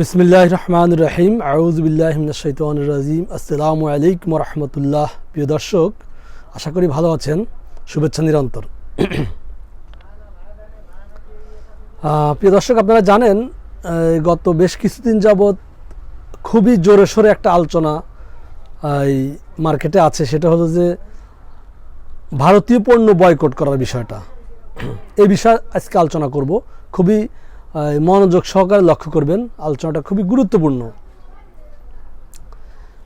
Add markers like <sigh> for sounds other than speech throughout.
বিসমিল্লাহ রহমান রহিম আউজবিল্লাহমিনশাইতান রাজিম আসসালামু আলাইকুম রহমতুল্লাহ প্রিয় দর্শক, আশা করি ভালো আছেন। শুভেচ্ছা নিরন্তর। প্রিয় দর্শক, আপনারা জানেন গত বেশ কিছুদিন যাবৎ খুবই জোরে সোরে একটা আলোচনা এই মার্কেটে আছে। সেটা হলো যে ভারতীয় পণ্য বয়কট করার বিষয়টা। এই বিষয়ে আজকে আলোচনা করব। খুবই মনোযোগ সহকারে লক্ষ্য করবেন। আলোচনাটা খুবই গুরুত্বপূর্ণ।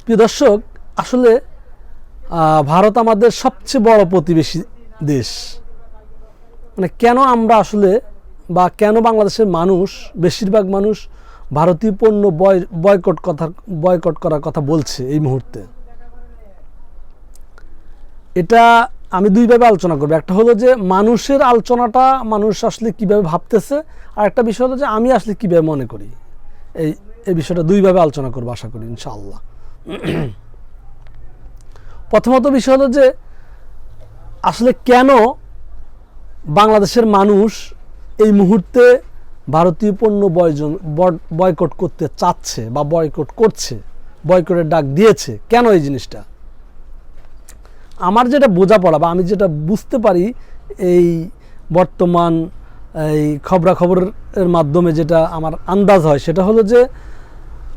প্রিয় দর্শক, আসলে ভারত আমাদের সবচেয়ে বড় প্রতিবেশী দেশ। মানে কেন আমরা আসলে বা কেন বাংলাদেশের মানুষ, বেশিরভাগ মানুষ ভারতীয় পণ্য বয়, বয়কট কথা, বয়কট করার কথা বলছে এই মুহূর্তে? এটা আমি দুইভাবে আলোচনা করব। একটা হলো যে মানুষের আলোচনাটা মানুষ আসলে কীভাবে ভাবতেছে, আর একটা বিষয় হলো যে আমি আসলে কীভাবে মনে করি। এই এই বিষয়টা দুইভাবে আলোচনা করব আশা করি, ইনশাআল্লাহ। প্রথমত বিষয় হলো যে আসলে কেন বাংলাদেশের মানুষ এই মুহূর্তে ভারতীয় পণ্য বয়জন বয়কট করতে চাচ্ছে বা বয়কট করছে, বয়কটের ডাক দিয়েছে? কেন এই জিনিসটা? আমার যেটা বোঝাপড়া বা আমি যেটা বুঝতে পারি এই বর্তমান এই খবরাখবরের মাধ্যমে যেটা আমার আন্দাজ হয়, সেটা হলো যে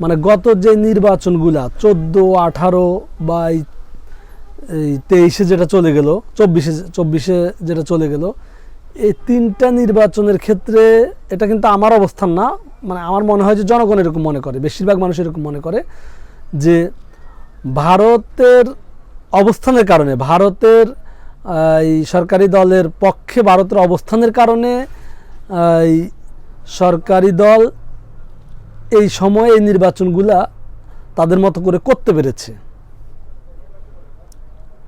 মানে গত যে নির্বাচনগুলা, চোদ্দ, আঠারো বা এই তেইশে যেটা চলে গেল, চব্বিশে চব্বিশে যেটা চলে গেল, এই তিনটা নির্বাচনের ক্ষেত্রে এটা কিন্তু আমার অবস্থান না। মানে আমার মনে হয় যে জনগণ এরকম মনে করে, বেশিরভাগ মানুষ এরকম মনে করে যে ভারতের অবস্থানের কারণে, ভারতের এই সরকারি দলের পক্ষে ভারতের অবস্থানের কারণে এই সরকারি দল এই সময়ে এই নির্বাচনগুলা তাদের মতো করে করতে পেরেছে।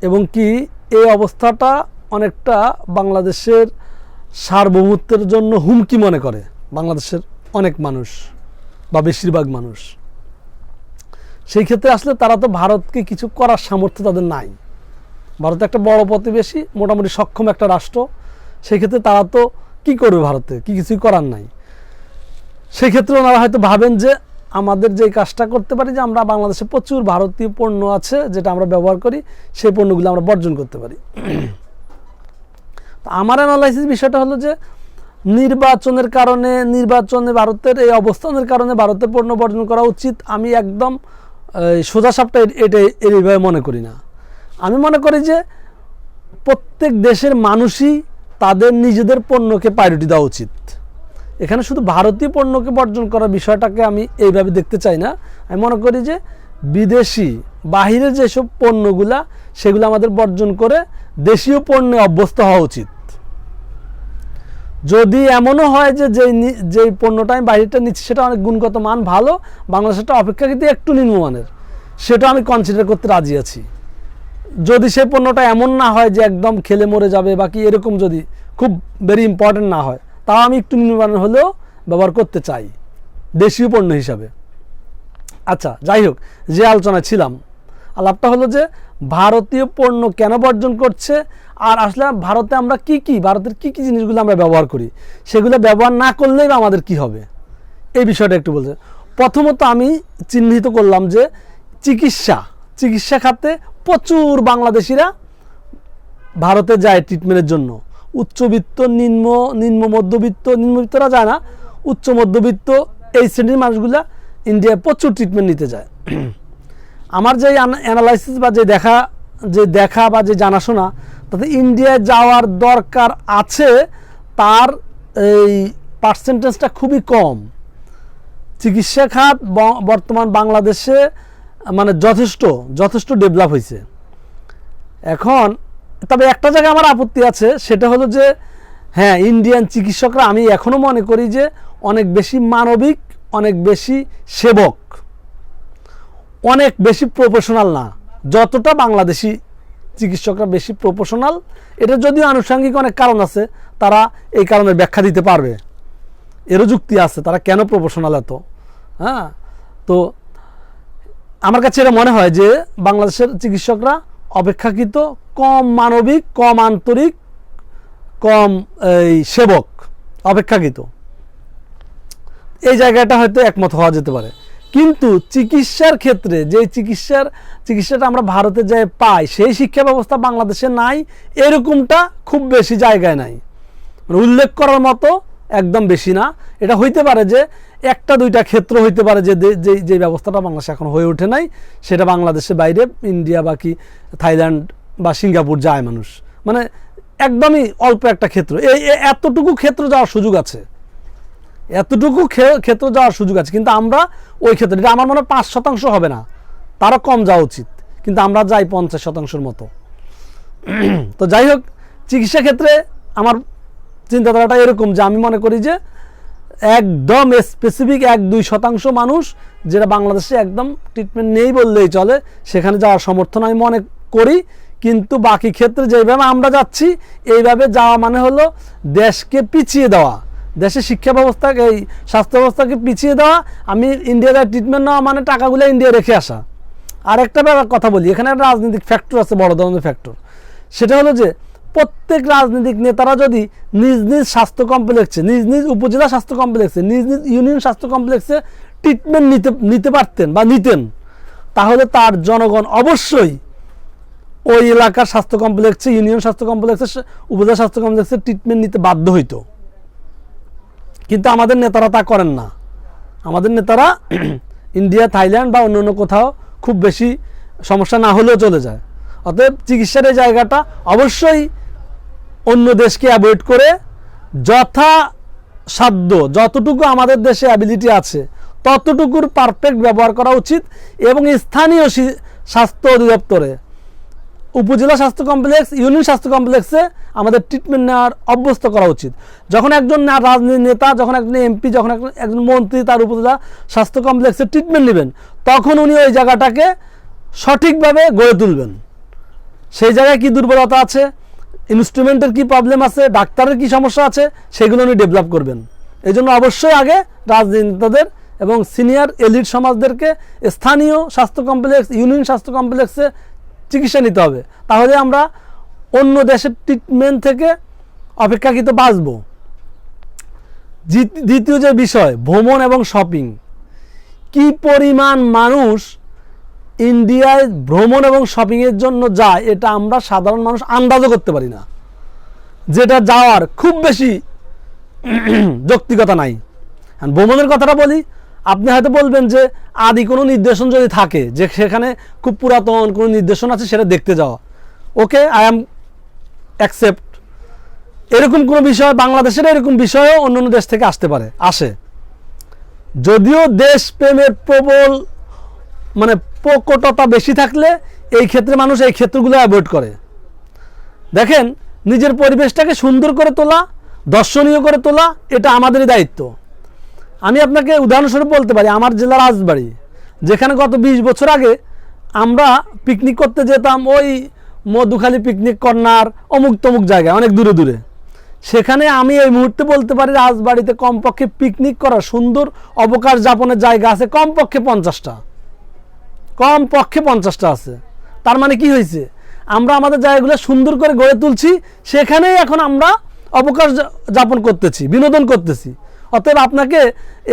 এবং কি এই অবস্থাটা অনেকটা বাংলাদেশের সার্বভৌমত্বের জন্য হুমকি মনে করে, বাংলাদেশের অনেক মানুষ বা বেশিরভাগ মানুষ। সেই ক্ষেত্রে আসলে তারা তো ভারতকে কিছু করার সামর্থ্য তাদের নাই। ভারত একটা বড় প্রতিবেশী, মোটামুটি সক্ষম একটা রাষ্ট্র। সেই ক্ষেত্রে তারা তো কি করবে ভারতে? কি কিছুই করার নাই। সেই ক্ষেত্রে ওনারা হয়তো ভাবেন যে আমাদের যে কাজটা করতে পারি যে আমরা বাংলাদেশে প্রচুর ভারতীয় পণ্য আছে যেটা আমরা ব্যবহার করি, সেই পণ্যগুলো আমরা বর্জন করতে পারি। তো আমার অ্যানালাইসিস বিষয়টা হলো যে নির্বাচনের কারণে, নির্বাচনে ভারতের এই অবস্থানের কারণে ভারতের পণ্য বর্জন করা উচিত। আমি একদম সোজা সাপটা এটা এইভাবে মনে করি না। আমি মনে করি যে প্রত্যেক দেশের মানুষই তাদের নিজেদের পণ্যকে প্রায়োরিটি দেওয়া উচিত। এখানে শুধু ভারতীয় পণ্যকে বর্জন করার বিষয়টাকে আমি এইভাবে দেখতে চাই না। আমি মনে করি যে বিদেশি বাহিরের যেসব পণ্যগুলা, সেগুলো আমাদের বর্জন করে দেশীয় পণ্যে অভ্যস্ত হওয়া উচিত। যদি এমনও হয় যে যেই যেই পণ্যটা আমি বাইরেটা নিচ্ছি, সেটা অনেক গুণগত মান ভালো বাংলাদেশটা অপেক্ষাকৃত একটু নিম্নমানের। সেটা আমি কনসিডার করতে রাজি আছি। যদি সেই পণ্যটা এমন না হয় যে একদম খেলে মরে যাবে বা কি এরকম যদি খুব ভেরি ইম্পর্টেন্ট না হয়, তাও আমি একটু নিম্নমানের হলেও ব্যবহার করতে চাই, দেশীয় পণ্য হিসাবে। আচ্ছা যাই হোক, যে আলোচনায় ছিলাম, আলাপটা হলো যে ভারতীয় পণ্য কেন বর্জন করছে আর আসলে ভারতে আমরা কি কি, ভারতের কি কি জিনিসগুলো আমরা ব্যবহার করি, সেগুলো ব্যবহার না করলেই আমাদের কি হবে? এই বিষয়টা একটু বলতে প্রথমত আমি চিহ্নিত করলাম যে চিকিৎসা চিকিৎসা খাতে প্রচুর বাংলাদেশিরা ভারতে যায় ট্রিটমেন্টের জন্য। উচ্চবিত্ত, নিম্ন নিম্ন মধ্যবিত্ত নিম্নবিত্তরা যায় না, উচ্চ মধ্যবিত্ত এই শ্রেণির মানুষগুলা ইন্ডিয়ায় প্রচুর ট্রিটমেন্ট নিতে যায়। আমার যে অ্যানালাইসিস বা যে দেখা যে দেখা বা যে জানাশোনা তাতে ইন্ডিয়ায় যাওয়ার দরকার আছে, তার এই পার্সেন্টেজটা খুবই কম। চিকিৎসা খাত বর্তমান বাংলাদেশে মানে যথেষ্ট যথেষ্ট ডেভেলপ হয়েছে এখন, তবে একটা জায়গায় আমার আপত্তি আছে, সেটা হলো যে হ্যাঁ ইন্ডিয়ান চিকিৎসকরা, আমি এখনও মনে করি যে, অনেক বেশি মানবিক, অনেক বেশি সেবক। অনেক বেশি প্রফেশনাল না, যতটা বাংলাদেশি চিকিৎসকরা বেশি প্রফেশনাল এটা যদিও আনুষঙ্গিক অনেক কারণ আছে, তারা এই কারণের ব্যাখ্যা দিতে পারবে। এরও যুক্তি আছে, তারা কেন প্রফেশনাল এত? হ্যাঁ? তো আমার কাছে এটা মনে হয় যে বাংলাদেশের চিকিৎসকরা অপেক্ষাকৃত কম মানবিক, কম আন্তরিক, কম এই সেবক, অপেক্ষাকৃত। এই জায়গাটা হয়তো একমত হওয়া যেতে পারে। কিন্তু চিকিৎসার ক্ষেত্রে যে চিকিৎসার, চিকিৎসাটা আমরা ভারতে যে পাই, সেই শিক্ষা ব্যবস্থা বাংলাদেশে নাই, এরকমটা খুব বেশি জায়গায় নাই। মানে উল্লেখ করার মতো একদম বেশি না। এটা হইতে পারে যে একটা, দুইটা ক্ষেত্র হইতে পারে যে যে যে ব্যবস্থাটা বাংলাদেশে এখন হয়ে ওঠে নাই, সেটা বাংলাদেশের বাইরে ইন্ডিয়া বা কি থাইল্যান্ড বা সিঙ্গাপুর যায় মানুষ। মানে একদমই অল্প একটা ক্ষেত্র। এই এতটুকু ক্ষেত্র যাওয়ার সুযোগ আছে। এতটুকু ক্ষেত্র যাওয়ার সুযোগ আছে। কিন্তু আমরা ওই ক্ষেত্রে এটা আমার মনে হয় পাঁচ শতাংশ হবে না, তারও কম যাওয়া উচিত। কিন্তু আমরা যাই পঞ্চাশ শতাংশের মতো। তো যাই হোক, চিকিৎসা ক্ষেত্রে আমার চিন্তাধারাটা এরকম যে আমি মনে করি যে একদম স্পেসিফিক এক দুই শতাংশ মানুষ যেটা বাংলাদেশে একদম ট্রিটমেন্ট নেই বললেই চলে, সেখানে যাওয়ার সমর্থন আমি মনে করি। কিন্তু বাকি ক্ষেত্রে যেভাবে আমরা যাচ্ছি, এইভাবে যাওয়া মানে হলো দেশকে পিছিয়ে দেওয়া। দেশের শিক্ষা ব্যবস্থাকে এই স্বাস্থ্য ব্যবস্থাকে পিছিয়ে দেওয়া, আমি ইন্ডিয়ার ট্রিটমেন্ট নেওয়া মানে টাকাগুলো ইন্ডিয়া রেখে আসা। আর একটা ব্যাপার কথা বলি, এখানে একটা রাজনৈতিক ফ্যাক্টর আছে, বড় ধরনের ফ্যাক্টর সেটা হলো যে, প্রত্যেক রাজনৈতিক নেতারা যদি নিজ নিজ স্বাস্থ্য কমপ্লেক্সে নিজ নিজ উপজেলা স্বাস্থ্য কমপ্লেক্সে নিজ নিজ ইউনিয়ন স্বাস্থ্য কমপ্লেক্সে ট্রিটমেন্ট নিতে নিতে পারতেন বা নিতেন, তাহলে তার জনগণ অবশ্যই ওই এলাকার স্বাস্থ্য কমপ্লেক্সে ইউনিয়ন স্বাস্থ্য কমপ্লেক্সে উপজেলা স্বাস্থ্য কমপ্লেক্সে ট্রিটমেন্ট নিতে বাধ্য হইতো। কিন্তু আমাদের নেতারা তা করেন না। আমাদের নেতারা <clears throat> ইন্ডিয়া, থাইল্যান্ড বা অন্য অন্য কোথাও খুব বেশি সমস্যা না হলেও চলে যায়। অতএব চিকিৎসার এই জায়গাটা অবশ্যই অন্য দেশকে অ্যাভয়েড করে যথা সাধ্য যতটুকু আমাদের দেশে অ্যাবিলিটি আছে, ততটুকুর পারফেক্ট ব্যবহার করা উচিত এবং স্থানীয় স্বাস্থ্য অধিদপ্তরে উপজেলা স্বাস্থ্য কমপ্লেক্স, ইউনিয়ন স্বাস্থ্য কমপ্লেক্সে আমাদের ট্রিটমেন্ট নেওয়ার অভ্যস্ত করা উচিত। যখন একজন রাজনীতি নেতা, যখন একজন এমপি, যখন একজন- মন্ত্রী তার উপজেলা স্বাস্থ্য কমপ্লেক্সে ট্রিটমেন্ট নেবেন, তখন উনি ওই জায়গাটাকে সঠিকভাবে গড়ে তুলবেন। সেই জায়গায় কি দুর্বলতা আছে? ইনস্ট্রুমেন্টের কি প্রবলেম আছে? ডাক্তারের কি সমস্যা আছে? সেগুলো উনি ডেভেলপ করবেন। এই জন্য অবশ্যই আগে রাজনীতিদের এবং সিনিয়র এলিট সমাজদেরকে স্থানীয় স্বাস্থ্য কমপ্লেক্স, ইউনিয়ন স্বাস্থ্য কমপ্লেক্সে চিকিৎসা নিতে হবে। তাহলে আমরা অন্য দেশের ট্রিটমেন্ট থেকে অপেক্ষাকৃত বাঁচব। দ্বিতীয় যে বিষয়, ভ্রমণ এবং শপিং কি পরিমাণ মানুষ ইন্ডিয়ায় ভ্রমণ এবং শপিংয়ের জন্য যায়, এটা আমরা সাধারণ মানুষ আন্দাজও করতে পারি না। যেটা যাওয়ার খুব বেশি <clears throat> যৌক্তিকতা নাই। ভ্রমণের কথাটা বলি আপনি হয়তো বলবেন যে আদি কোনো নির্দেশন যদি থাকে যে সেখানে খুব পুরাতন কোনো নির্দেশন আছে, সেটা দেখতে যাওয়া ওকে আই অ্যাম অ্যাকসেপ্ট এরকম কোনো বিষয়, বাংলাদেশের এরকম বিষয়ও অন্য অন্য দেশ থেকে আসতে পারে, আসে। যদিও দেশপ্রেমের প্রবল মানে প্রকটতা বেশি থাকলে এই ক্ষেত্রে মানুষ এই ক্ষেত্রগুলো অ্যাভয়েড করে। দেখেন, নিজের পরিবেশটাকে সুন্দর করে তোলা, দর্শনীয় করে তোলা, এটা আমাদেরই দায়িত্ব। আমি আপনাকে উদাহরণস্বরূপ বলতে পারি, আমার জেলা রাজবাড়ি। যেখানে গত বিশ বছর আগে আমরা পিকনিক করতে যেতাম, ওই মধুখালী পিকনিক কর্নার অমুক তমুক জায়গায়, অনেক দূরে দূরে। সেখানে আমি এই মুহূর্তে বলতে পারি, রাজবাড়িতে কমপক্ষে পিকনিক করার সুন্দর অবকাশ যাপনের জায়গা আছে কমপক্ষে পঞ্চাশটা। কম পক্ষে পঞ্চাশটা আছে। তার মানে কি হয়েছে? আমরা আমাদের জায়গাগুলো সুন্দর করে গড়ে তুলছি, সেখানেই এখন আমরা অবকাশ যাপন করতেছি, বিনোদন করতেছি। অতএব আপনাকে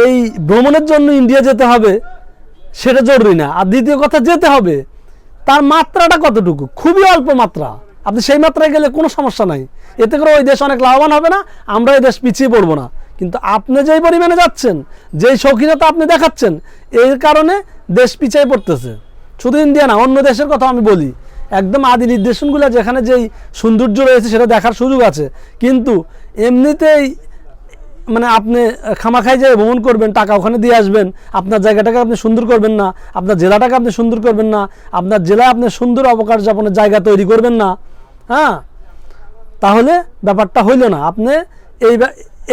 এই ভ্রমণের জন্য ইন্ডিয়া যেতে হবে, সেটা জরুরি না। আর দ্বিতীয় কথা, যেতে হবে। তার মাত্রাটা কতটুকু? খুবই অল্প মাত্রা। আপনি সেই মাত্রায় গেলে কোনো সমস্যা নাই। এতে করে ওই দেশ অনেক লাভবান হবে না, আমরা এই দেশ পিছিয়ে পড়ব না। কিন্তু আপনি যেই পরিমাণে যাচ্ছেন, যেই শৌখিনতা আপনি দেখাচ্ছেন, এর কারণে দেশ পিছিয়ে পড়তেছে। শুধু ইন্ডিয়া না, অন্য দেশের কথা আমি বলি। একদম আদি নির্দেশনগুলো, যেখানে যেই সৌন্দর্য রয়েছে, সেটা দেখার সুযোগ আছে। কিন্তু এমনিতেই মানে আপনি খামাখাই যে ভ্রমণ করবেন, টাকা ওখানে দিয়ে আসবেন, আপনার জায়গাটাকে আপনি সুন্দর করবেন না, আপনার জেলাটাকে আপনি সুন্দর করবেন না, আপনার জেলায় আপনি সুন্দর অবকাশ যাপনের জায়গা তৈরি করবেন না হ্যাঁ? তাহলে ব্যাপারটা হইল না, আপনি এই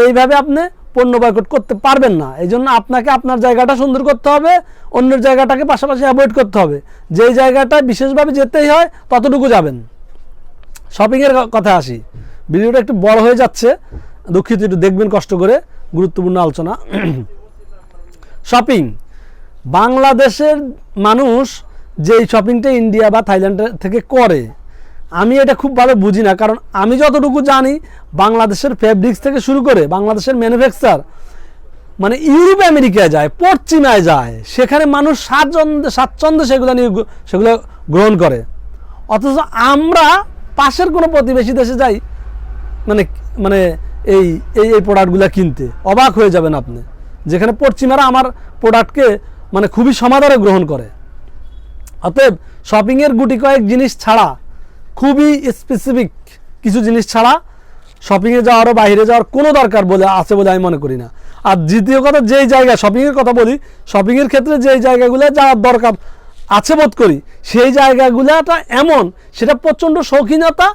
এইভাবে আপনি পণ্য বয়কট করতে পারবেন না এই জন্য আপনাকে আপনার জায়গাটা সুন্দর করতে হবে, অন্যের জায়গাটাকে পাশাপাশি অ্যাভয়েড করতে হবে, যেই জায়গাটায় বিশেষভাবে যেতেই হয়, ততটুকু যাবেন। শপিংয়ের কথা আসি, ভিডিওটা একটু বড় হয়ে যাচ্ছে দুঃখিত, একটু দেখবেন কষ্ট করে, গুরুত্বপূর্ণ আলোচনা। শপিং বাংলাদেশের মানুষ যেই শপিংটা ইন্ডিয়া বা থাইল্যান্ড থেকে করে, আমি এটা খুব ভালো বুঝি না, কারণ আমি যতটুকু জানি, বাংলাদেশের ফেব্রিক্স থেকে শুরু করে বাংলাদেশের ম্যানুফ্যাকচার মানে ইউরোপ আমেরিকায় যায়, পশ্চিমায় যায়, সেখানে মানুষ স্বাচ্ছন্দ্যে স্বাচ্ছন্দ্যে সেগুলো নিয়ে সেগুলো গ্রহণ করে। অথচ আমরা পাশের কোনো প্রতিবেশী দেশে যাই মানে মানে এই এই এই প্রোডাক্টগুলো কিনতে। অবাক হয়ে যাবেন আপনি। যেখানে পশ্চিমারা আমার প্রোডাক্টকে মানে খুবই সমাদরে গ্রহণ করে। অতএব শপিংয়ের গুটি কয়েক জিনিস ছাড়া, খুবই স্পেসিফিক কিছু জিনিস ছাড়া শপিংয়ে যাওয়ারও বাইরে যাওয়ার কোনো দরকার বলে, আছে বলে আমি মনে করি না। আর দ্বিতীয় কথা, যেই জায়গা শপিংয়ের কথা বলি শপিংয়ের ক্ষেত্রে যেই জায়গাগুলো যাওয়ার দরকার আছে বোধ করি, সেই জায়গাগুলোটা এমন, সেটা প্রচণ্ড শৌখিনতা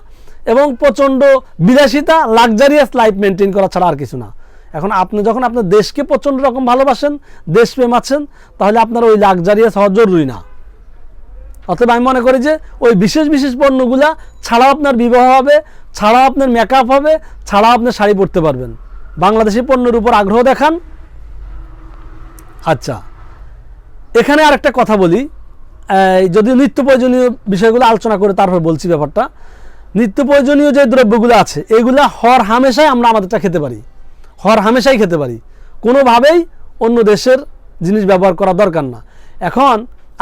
এবং প্রচণ্ড বিলাসিতা লাক্সারিয়াস লাইফ মেনটেন করা ছাড়া আর কিছু না। এখন আপনি যখন আপনার দেশকে প্রচণ্ড রকম ভালোবাসেন, দেশপ্রেম আছেন, তাহলে আপনার ওই লাক্সারিয়াস হওয়া জরুরি না। অতএব আমি মনে করি যে, ওই বিশেষ বিশেষ পণ্যগুলা ছাড়াও আপনার বিবাহ হবে, ছাড়াও আপনার মেকআপ হবে, ছাড়াও আপনি শাড়ি পরতে পারবেন। বাংলাদেশি পণ্যের উপর আগ্রহ দেখান। আচ্ছা এখানে আরেকটা কথা বলি। যদি নিত্য প্রয়োজনীয় বিষয়গুলো আলোচনা করে তারপর বলছি ব্যাপারটা। নিত্য প্রয়োজনীয় যে দ্রব্যগুলো আছে, এগুলা হর হামেশাই আমরা আমাদেরটা খেতে পারি। হর হামেশাই খেতে পারি। কোনোভাবেই অন্য দেশের জিনিস ব্যবহার করা দরকার না। এখন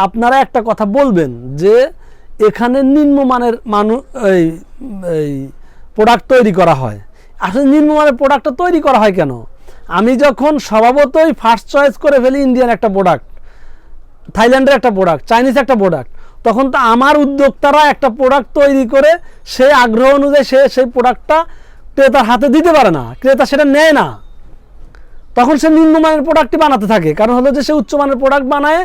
আপনারা একটা কথা বলবেন যে এখানে নিম্নমানের মানুষ এই এই প্রোডাক্ট তৈরি করা হয়। আসলে নিম্নমানের প্রোডাক্টটা তৈরি করা হয় কেন? আমি যখন স্বভাবতই ফার্স্ট চয়েস করে ফেলি ইন্ডিয়ান একটা প্রোডাক্ট থাইল্যান্ডের একটা প্রোডাক্ট চাইনিজ একটা প্রোডাক্ট তখন তো আমার উদ্যোক্তারা একটা প্রোডাক্ট তৈরি করে সেই আগ্রহ অনুযায়ী সে সেই প্রোডাক্টটা ক্রেতার হাতে দিতে পারে না। ক্রেতা সেটা নেয় না। তখন সে নিম্নমানের প্রোডাক্টই বানাতে থাকে। কারণ হলো যে সে উচ্চমানের প্রোডাক্ট বানায়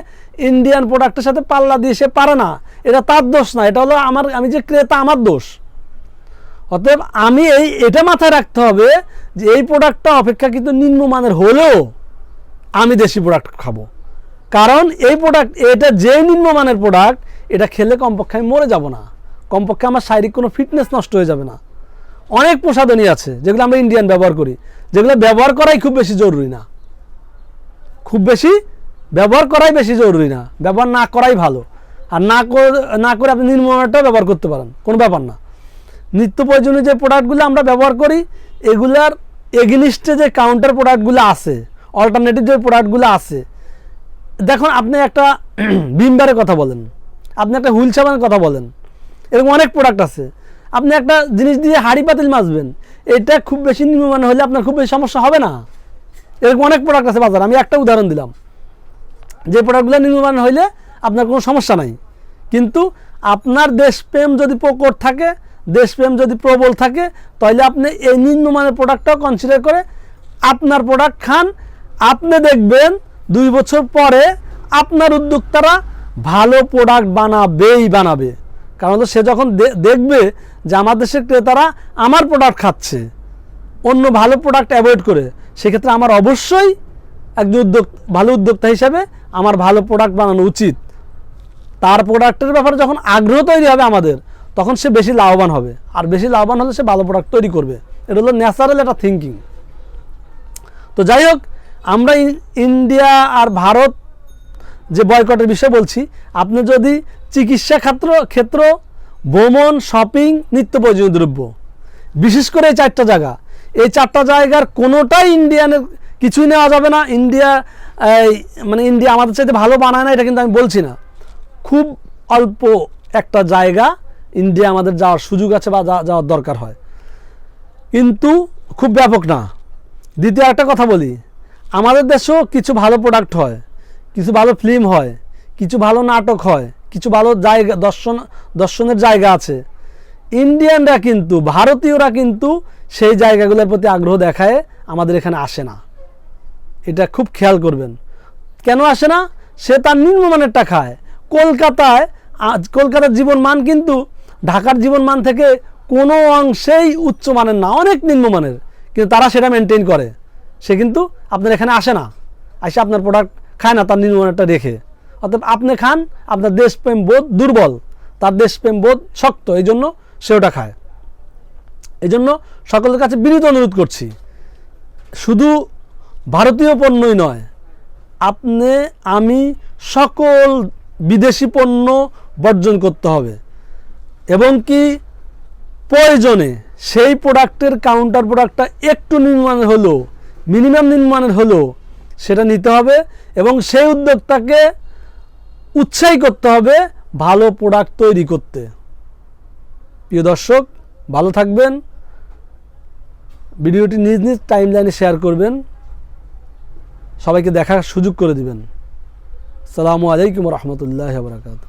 ইন্ডিয়ান প্রোডাক্টের সাথে পাল্লা দিয়ে সে পারে না। এটা তার দোষ না, এটা হলো আমার, আমি যে ক্রেতা, আমার দোষ। অতএব আমি এই, এটা মাথায় রাখতে হবে যে এই প্রোডাক্টটা অপেক্ষা কিন্তু নিম্নমানের হলেও আমি দেশি প্রোডাক্ট খাব। কারণ এই প্রোডাক্ট এটা যে নিম্নমানের প্রোডাক্ট এটা খেলে কমপক্ষে আমি মরে যাব না। কমপক্ষে আমার শারীরিক কোনো ফিটনেস নষ্ট হয়ে যাবে না। অনেক প্রসাধনী আছে, যেগুলো আমরা ইন্ডিয়ান ব্যবহার করি, যেগুলো ব্যবহার করাই খুব বেশি জরুরি না। খুব বেশি ব্যবহার করাই বেশি জরুরি না। ব্যবহার না করাই ভালো। আর না না করে আপনি নির্মমানটাও ব্যবহার করতে পারেন, কোনো ব্যাপার না। নিত্য প্রয়োজনীয় যে প্রোডাক্টগুলো আমরা ব্যবহার করি, এগুলার এগেনিস্টে যে কাউন্টার প্রোডাক্টগুলো আছে অল্টারনেটিভ যে প্রোডাক্টগুলো আছে দেখুন, আপনি একটা <clears throat> বিমবারের কথা বলেন, আপনি একটা হুইল সাবানের কথা বলেন, এরকম অনেক প্রোডাক্ট আছে। আপনি একটা জিনিস দিয়ে হাড়ি পাতিল মাজবেন, এটা খুব বেশি নিম্নমান হলে আপনার খুব বেশি সমস্যা হবে না। এরকম অনেক প্রোডাক্ট আছে বাজার, আমি একটা উদাহরণ দিলাম। যে প্রোডাক্টগুলো নিম্নমান হইলে আপনার কোনো সমস্যা নাই। কিন্তু আপনার দেশপ্রেম যদি প্রকট থাকে, দেশপ্রেম যদি প্রবল থাকে, তাহলে আপনি এই নিম্নমানের প্রোডাক্টটাও কনসিডার করে আপনার প্রোডাক্ট খান, আপনি দেখবেন দুই বছর পরে আপনার উদ্যোক্তারা ভালো প্রোডাক্ট বানাবেই বানাবে। কারণ সে যখন দেখবে যে আমার দেশের ক্রেতারা আমার প্রোডাক্ট খাচ্ছে, অন্য ভালো প্রোডাক্ট অ্যাভয়েড করে, সেক্ষেত্রে আমার অবশ্যই একজন উদ্যোগ ভালো উদ্যোক্তা হিসাবে আমার ভালো প্রোডাক্ট বানানো উচিত। তার প্রোডাক্টের ব্যাপারে যখন আগ্রহ তৈরি হবে আমাদের, তখন সে বেশি লাভবান হবে। আর বেশি লাভবান হলে সে ভালো প্রোডাক্ট তৈরি করবে। এটা হলো ন্যাচারাল একটা থিঙ্কিং তো যাই হোক আমরা ইন্ডিয়া আর ভারত যে বয়কটের বিষয়ে বলছি, আপনি যদি চিকিৎসা ক্ষেত্র ক্ষেত্র, ভ্রমণ শপিং নিত্য প্রয়োজনীয় দ্রব্য, বিশেষ করে এই চারটা জায়গা, এই চারটা জায়গার কোনোটাই ইন্ডিয়ানের কিছুই নেওয়া যাবে না। ইন্ডিয়া মানে ইন্ডিয়া আমাদের চাইতে ভালো বানায় না, এটা কিন্তু আমি বলছি না। খুব অল্প একটা জায়গা ইন্ডিয়া আমাদের যাওয়ার সুযোগ আছে বা যাওয়ার দরকার হয়। কিন্তু খুব ব্যাপক না। দ্বিতীয় একটা কথা বলি আমাদের দেশেও কিছু ভালো প্রোডাক্ট হয়, কিছু ভালো ফিল্ম হয়, কিছু ভালো নাটক হয়, কিছু ভালো জায়গা, দর্শন, দর্শনের জায়গা আছে। ইন্ডিয়ানরা কিন্তু, ভারতীয়রা কিন্তু সেই জায়গাগুলোর প্রতি আগ্রহ দেখায়, আমাদের এখানে আসে না। এটা খুব খেয়াল করবেন। কেন আসে না? সে তার নিম্নমানেরটা খায়। কলকাতায় আজ, কলকাতার জীবন মান কিন্তু ঢাকার জীবন মান থেকে কোনো অংশেই উচ্চমানের না, অনেক নিম্নমানের কিন্তু তারা সেটা মেনটেন করে। সে কিন্তু আপনার এখানে আসে না। আসে আপনার প্রোডাক্ট খায় না, তার নির্মাণটা রেখে অর্থাৎ আপনি খান, আপনার দেশপ্রেম বোধ দুর্বল, তার দেশপ্রেম বোধ শক্ত এই জন্য সে ওটা খায়। এই জন্য সকলের কাছে বিনীত অনুরোধ করছি, শুধু ভারতীয় পণ্যই নয়, আপনি, আমি সকল বিদেশি পণ্য বর্জন করতে হবে। এবং কি প্রয়োজনে সেই প্রোডাক্টের কাউন্টার প্রোডাক্টটা একটু নির্মাণের হলো মিনিমাম নির্মাণের হলেও সেটা নিতে হবে এবং সেই উদ্যোক্তাকে উৎসাহী করতে হবে ভালো প্রোডাক্ট তৈরি করতে। প্রিয় দর্শক, ভালো থাকবেন। ভিডিওটি নিজ নিজ টাইম লাইনে শেয়ার করবেন। সবাইকে দেখার সুযোগ করে দিবেন। সালামু আলাইকুম রহমতুল্লাহ বরাকাতু